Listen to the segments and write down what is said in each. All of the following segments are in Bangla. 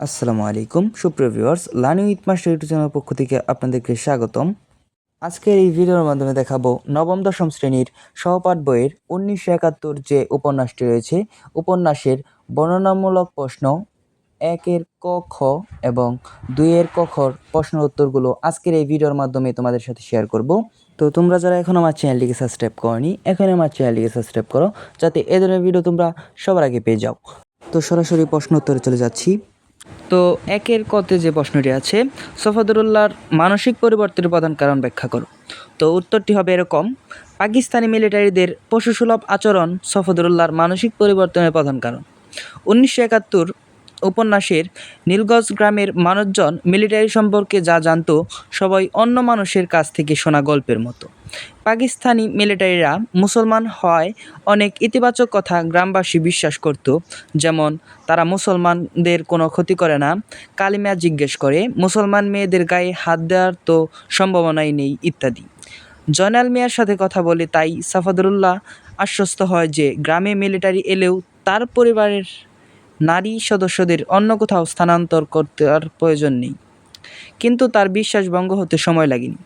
আসসালামু আলাইকুম, সুপ্রিয় viewers, learning with master YouTube channel পক্ষ থেকে আপনাদেরকে স্বাগতম। আজকের এই ভিডিওর মাধ্যমে দেখাবো নবম, দশম শ্রেণির সহপাঠ বইয়ের উনিশশো একাত্তর যে উপন্যাসটি রয়েছে, উপন্যাসের বর্ণনামূলক প্রশ্ন, একের ক, খ এবং দুইয়ের ক, খর প্রশ্ন উত্তরগুলো আজকের এই ভিডিওর মাধ্যমে তোমাদের সাথে শেয়ার করব। তো তোমরা যারা এখন আমার চ্যানেলটিকে সাবস্ক্রাইব করনি এখন আমার চ্যানেলটিকে সাবস্ক্রাইব করো, যাতে এ ধরনের ভিডিও তোমরা সবার আগে পেয়ে যাও। তো সরাসরি প্রশ্ন উত্তরে চলে যাচ্ছি। তো একের কতে যে প্রশ্নটি আছে, সফাদুরুল্লাহর মানসিক পরিবর্তনের প্রধান কারণ ব্যাখ্যা করো। তো উত্তরটি হবে এরকম, পাকিস্তানি মিলিটারিদের পশুসুলভ আচরণ সফদরুল্লাহর মানসিক পরিবর্তনের প্রধান কারণ। উনিশশো একাত্তর উপন্যাসের নীলগঞ্জ গ্রামের মানুষজন মিলিটারি সম্পর্কে যা জানত, সবাই অন্য মানুষের কাছ থেকে শোনা গল্পের মতো। পাকিস্তানি মিলিটারিরা মুসলমান হওয়ায় অনেক ইতিবাচক কথা গ্রামবাসী বিশ্বাস করত, যেমন, তারা মুসলমানদের কোনো ক্ষতি করে না, কালিমা জিজ্ঞেস করে, মুসলমান মেয়েদের গায়ে হাত দেওয়ার তো সম্ভাবনাই নেই, ইত্যাদি। জয়নাল মিয়ার সাথে কথা বলে তাই সাফাদুল্লাহ আশ্বস্ত হয় যে, গ্রামে মিলিটারি এলেও তার পরিবারের নারী সদস্যদের অন্য কোথাও স্থানান্তর করতে আর প্রয়োজন নেই। কিন্তু তার বিশ্বাস ভঙ্গ হতে সময় লাগেনি।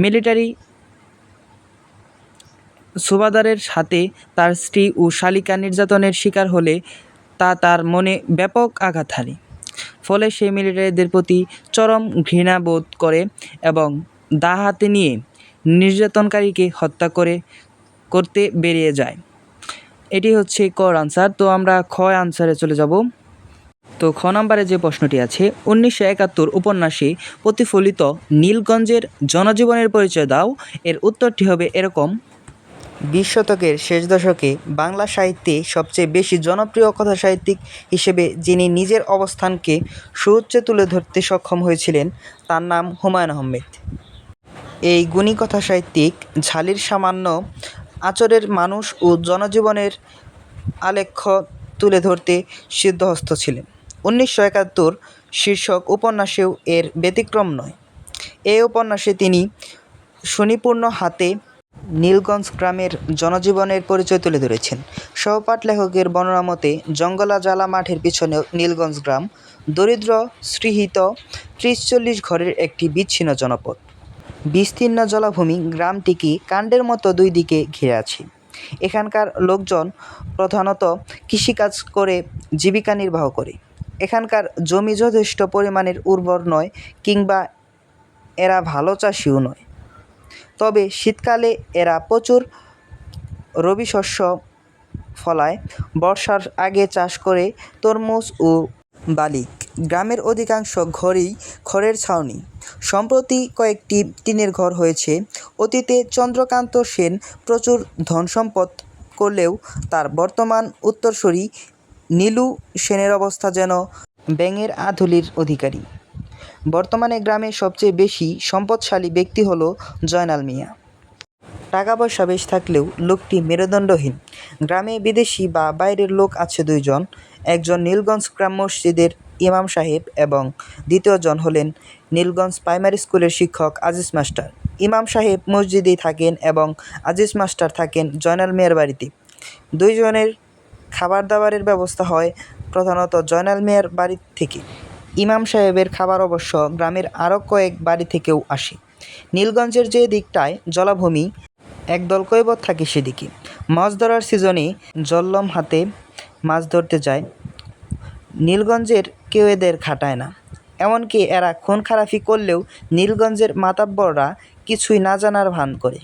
মিলিটারি সুবাদারের সাথে তার স্ত্রী ও শালিকা নির্যাতনের শিকার হলে তা তার মনে ব্যাপক আঘাত হারে ফলে সে মিলিটারিদের প্রতি চরম ঘৃণা বোধ করে এবং দা হাতে নিয়ে নির্যাতনকারীকে হত্যা করে, করতে বেরিয়ে যায়। এটি হচ্ছে কর আনসার, তো আমরা খ আনসারে চলে যাব। তো খ নম্বরে যে প্রশ্নটি আছে, উনিশশো একাত্তর উপন্যাসে প্রতিফলিত নীলগঞ্জের জনজীবনের পরিচয় দাও। এর উত্তরটি হবে এরকম। বিশ শতকের শেষ দশকে বাংলা সাহিত্যে সবচেয়ে বেশি জনপ্রিয় কথা সাহিত্যিক হিসেবে যিনি নিজের অবস্থানকে সুউচ্চে তুলে ধরতে সক্ষম হয়েছিলেন, তার নাম হুমায়ুন আহমেদ। এই গুণী কথা সাহিত্যিক ঝালির সামান্য আচরের মানুষ ও জনজীবনের আলেখ্য তুলে ধরতে সিদ্ধহস্ত ছিলেন। উনিশশো একাত্তর শীর্ষক উপন্যাসেও এর ব্যতিক্রম নয়। এই উপন্যাসে তিনি সুনিপুণ হাতে নীলগঞ্জ গ্রামের জনজীবনের পরিচয় তুলে ধরেছেন। সহপাঠ লেখকের বর্ণনা মতে, জঙ্গলা জ্বালা মাঠের পিছনে নীলগঞ্জ গ্রাম, দরিদ্র শ্রীহিত ত্রিশ চল্লিশ ঘরের একটি বিচ্ছিন্ন জনপদ। বিস্তীর্ণ জলাভূমি গ্রামটিকে কাণ্ডের মতো দুই দিকে ঘিরে আছে? এখানকার লোকজন প্রধানত কৃষিকাজ করে, জীবিকা নির্বাহ করে। এখানকার জমি যথেষ্ট পরিমাণের উর্বর নয় কিংবা এরা ভালো চাষিও নয়। তবে শীতকালে এরা প্রচুর রবি শস্য ফলায়। বর্ষার আগে চাষ করে তরমুজ ও বালিক। গ্রামের অধিকাংশ ঘরই খড়ের ছাউনি। সম্প্রতি কয়েকটি টিনের ঘর হয়েছে। অতীতে চন্দ্রকান্ত সেন প্রচুর ধনসম্পদ করলেও তার বর্তমান উত্তরসূরি নীলু সেনের অবস্থা যেন ব্যাঙের আধুলির অধিকারী। বর্তমানে গ্রামে সবচেয়ে বেশি সম্পদশালী ব্যক্তি হল জয়নাল মিয়া। টাকা পয়সা বেশ থাকলেও লোকটি মেরুদণ্ডহীন। গ্রামে বিদেশি বা বাইরের লোক আছে দুইজন। একজন নীলগঞ্জ গ্রাম মসজিদের ইমাম সাহেব এবং দ্বিতীয়জন হলেন নীলগঞ্জ প্রাইমারি স্কুলের শিক্ষক আজিজ মাস্টার। ইমাম সাহেব মসজিদেই থাকেন এবং আজিজ মাস্টার থাকেন জয়নাল মিয়ার বাড়িতে। দুইজনের খাবার দাবারের ব্যবস্থা হয় প্রধানত জয়নাল মিয়ার বাড়ি থেকে। ইমাম সাহেবের খাবার অবশ্য গ্রামের আরও কয়েক বাড়ি থেকেও আসে। নীলগঞ্জের যে দিকটায় জলাভূমি একদল কৈবত থাকে সেদিকে। মাছ ধরার সিজনে জল্লম হাতে মাছ ধরতে যায়। নীলগঞ্জের কেউ এদের খাটায় না। এমনকি এরা খুন খারাপি করলেও নীলগঞ্জের মাতাব্বররা কিছুই না জানার ভান করে।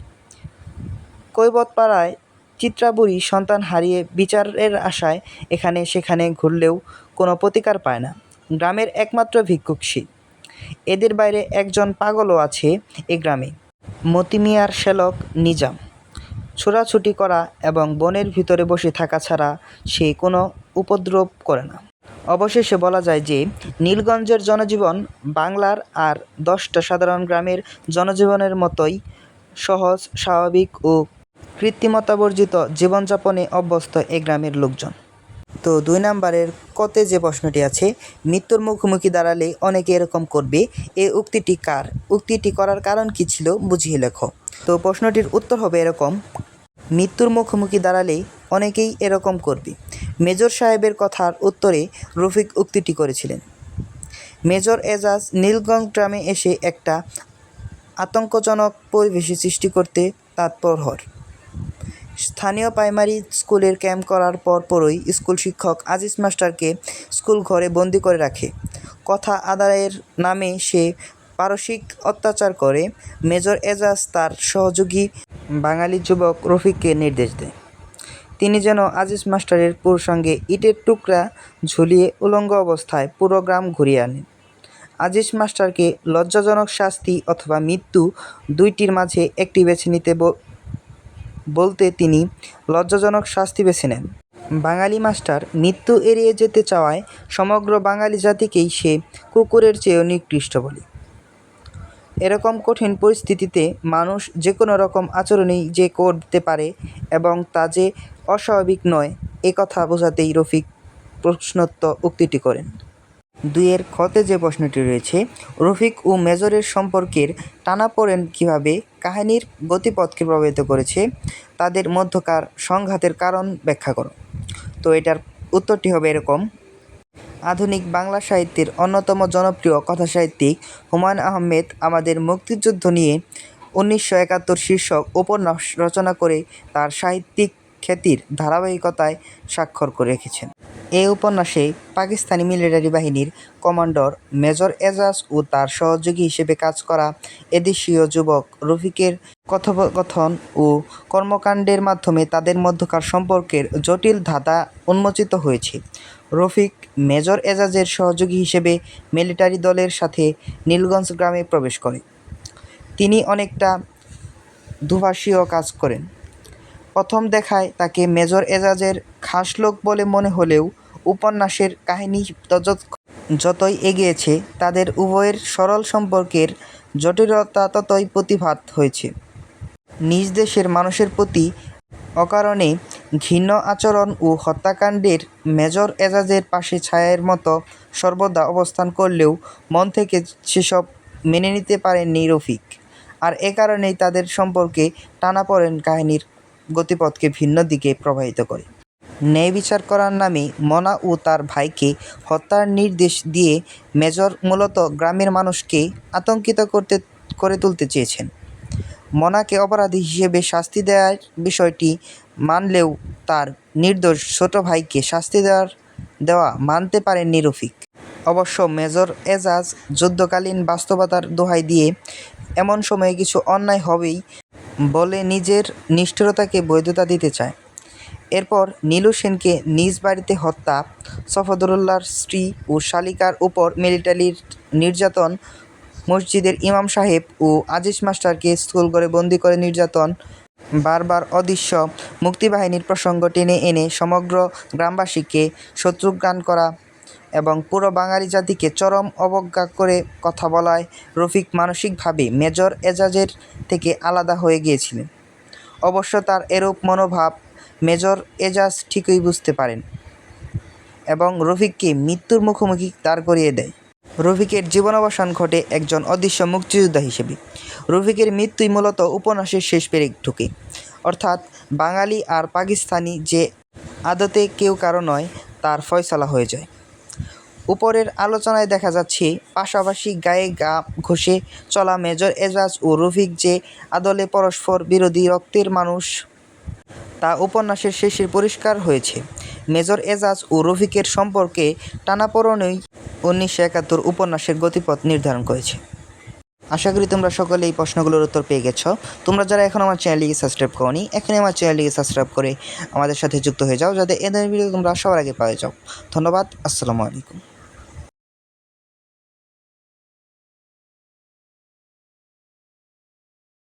কৈবতপাড়ায় চিত্রাবুড়ি সন্তান হারিয়ে বিচারের আশায় এখানে সেখানে ঘুরলেও কোনো প্রতিকার পায় না। গ্রামের একমাত্র ভিক্ষুক সে। এদের বাইরে একজন পাগলও আছে এ গ্রামে। মতিমিয়ার শ্যালক নিজাম। ছোড়াছুটি করা এবং বনের ভিতরে বসে থাকা ছাড়া সে কোনো উপদ্রব করে না। অবশেষে বলা যায় যে নীলগঞ্জের জনজীবন বাংলার আর দশটা সাধারণ গ্রামের জনজীবনের মতোই সহজ, স্বাভাবিক ও কৃত্রিমতাবর্জিত জীবনযাপনে অভ্যস্ত এ গ্রামের লোকজন। তো দুই নাম্বারের কতে যে প্রশ্নটি আছে, মৃত্যুর মুখোমুখি দাঁড়ালে অনেকে এরকম করবে এই উক্তিটি কার? উক্তিটি করার কারণ কি ছিল বুঝিয়ে লেখো। তো প্রশ্নটির উত্তর হবে এরকম মৃত্যুর মুখোমুখি দাঁড়ালে অনেকেই এরকম করবে। মেজর সাহেবের কথার উত্তরে রফিক উক্তিটি করেছিলেন। মেজর এজাজ নীলগঞ্জ গ্রামে এসে একটা আতঙ্কজনক পরিবেশে সৃষ্টি করতে তৎপর হর স্থানীয় প্রাইমারি স্কুলের ক্যাম্প করার পরপরই স্কুল শিক্ষক আজিজ মাস্টারকে স্কুল ঘরে বন্দি করে রাখে। কথা আদায়ের নামে সে পারসিক অত্যাচার করে। মেজর এজাজ তার সহযোগী বাঙালি যুবক রফিককে নির্দেশ দেয়। তিনি যেন আজিজ মাস্টারের পুর সঙ্গে ইটের টুকরা ঝুলিয়ে উলঙ্গ অবস্থায় পুরো গ্রাম ঘুরিয়ে আনেন আজিজ মাস্টারকে লজ্জাজনক শাস্তি অথবা মৃত্যু দুইটির মাঝে একটি বেছে নিতে বলতে তিনি লজ্জাজনক শাস্তি বেছে নেন। বাঙালি মাস্টার মৃত্যু এড়িয়ে যেতে চাওয়ায় সমগ্র বাঙালি জাতিকেই সে কুকুরের চেয়েও নিকৃষ্ট বলে। এরকম কঠিন পরিস্থিতিতে মানুষ যে কোনো রকম আচরণই যে করতে পারে এবং তা যে অস্বাভাবিক নয়, এ কথা বোঝাতেই রফিক প্রশ্নোত্ত উক্তিটি করেন। দুইয়ের ক্ষতে যে প্রশ্নটি রয়েছে, রফিক ও মেজরের সম্পর্কের টানাপোড়েন কীভাবে কাহিনীর গতিপথকে প্রভাবিত করেছে, তাদের মধ্যকার সংঘাতের কারণ ব্যাখ্যা করো। তো এটার উত্তরটি হবে এরকম আধুনিক বাংলা সাহিত্যের অন্যতম জনপ্রিয় কথাসাহিত্যিক হুমায়ুন আহমেদ আমাদের মুক্তিযুদ্ধ নিয়ে উনিশশো একাত্তর শীর্ষক উপন্যাস রচনা করে তার সাহিত্যিক খ্যাতির ধারাবাহিকতায় স্বাক্ষর করে রেখেছেন। এই উপন্যাসে পাকিস্তানি মিলিটারি বাহিনীর কমান্ডর মেজর এজাজ ও তার সহযোগী হিসেবে কাজ করা এদেশীয় যুবক রফিকের কথোপকথন ও কর্মকাণ্ডের মাধ্যমে তাদের মধ্যকার সম্পর্কের জটিল ধাঁধা উন্মোচিত হয়েছে। রফিক মেজর এজাজের সহযোগী হিসেবে মিলিটারি দলের সাথে নীলগঞ্জ গ্রামে প্রবেশ করে। তিনি অনেকটা দুভাষীয় কাজ করেন। প্রথম দেখায় তাকে মেজর এজাজের খাস লোক বলে মনে হলেও উপন্যাসের কাহিনী যতই এগিয়েছে, তাদের উভয়ের সরল সম্পর্কের জটিলতা ততই প্রতিভাত হয়েছে। নিজ দেশের মানুষের প্রতি অকারণে ঘৃণ্য আচরণ ও হত্যাকাণ্ডের মেজর এজাজের পাশে ছায়ার মতো সর্বদা অবস্থান করলেও মন থেকে সেসব মেনে নিতে পারেননি রফিক। আর এ কারণেই তাদের সম্পর্কে টানাপোড়েন কাহিনীর গতিপথকে ভিন্ন দিকে প্রবাহিত করে। ন্যায় বিচার করার নামে মনা ও তার ভাইকে হত্যার নির্দেশ দিয়ে মেজর মূলত গ্রামের মানুষকে আতঙ্কিত করতে, করে তুলতে চেয়েছেন। মনাকে অপরাধী হিসেবে শাস্তি দেওয়ার বিষয়টি মানলেও তার নির্দোষ ছোট ভাইকে শাস্তি দেওয়ার দেওয়া মানতে পারেননি রফিক। অবশ্য মেজর এজাজ যুদ্ধকালীন বাস্তবতার দোহাই দিয়ে এমন সময়ে কিছু অন্যায় হবেই বলে নিজের নিষ্ঠুরতাকে বৈধতা দিতে চায়। এরপর নীলু সেনকে নিজ বাড়িতে হত্যা সফদরুল্লাহর স্ত্রী ও শালিকার উপর মিলিটারির নির্যাতন মসজিদের ইমাম সাহেব ও আজিজ মাস্টারকে স্কুল করে বন্দি করে নির্যাতন। বারবার অদৃশ্য মুক্তিবাহিনীর প্রসঙ্গ টেনে এনে সমগ্র গ্রামবাসীকে শত্রুজ্ঞান করা এবং পুরো বাঙালি জাতিকে চরম অবজ্ঞা করে কথা বলায় রফিক মানসিকভাবে মেজর এজাজের থেকে আলাদা হয়ে গিয়েছিলেন। অবশ্য তার এরূপ মনোভাব মেজর এজাজ ঠিকই বুঝতে পারেন এবং রফিককে মৃত্যুর মুখোমুখি দাঁড় করিয়ে দেয়। রফিকের জীবনাবসান ঘটে একজন অদৃশ্য মুক্তিযোদ্ধা হিসেবে। রফিকের মৃত্যুই মূলত উপন্যাসের শেষ পেরেক ঢুকে। অর্থাৎ বাঙালি আর পাকিস্তানি যে আদতে কেউ কারও নয়, তার ফয়সালা হয়ে যায়। উপরের আলোচনায় দেখা যাচ্ছে, পাশাপাশি গায়ে গা ঘষে চলা মেজর এজাজ ও রফিক যে আদলে পরস্পর বিরোধী রক্তের মানুষ, তা উপন্যাসের শেষে পরিষ্কার হয়েছে। মেজর এজাজ ও রফিকের সম্পর্কে টানাপোড়েনই উনিশশো একাত্তর উপন্যাসের গতিপথ নির্ধারণ করেছে। আশা করি তোমরা সকলে এই প্রশ্নগুলোর উত্তর পেয়ে গেছ। তোমরা যারা এখন আমার চ্যানেলটিকে সাবস্ক্রাইব করনি, এখনই আমার চ্যানেলটিকে সাবস্ক্রাইব করে আমাদের সাথে যুক্ত হয়ে যাও, যাতে এদের ভিডিও তোমরা সবার আগে পাওয়া যাও। ধন্যবাদ, আসসালামু আলাইকুম।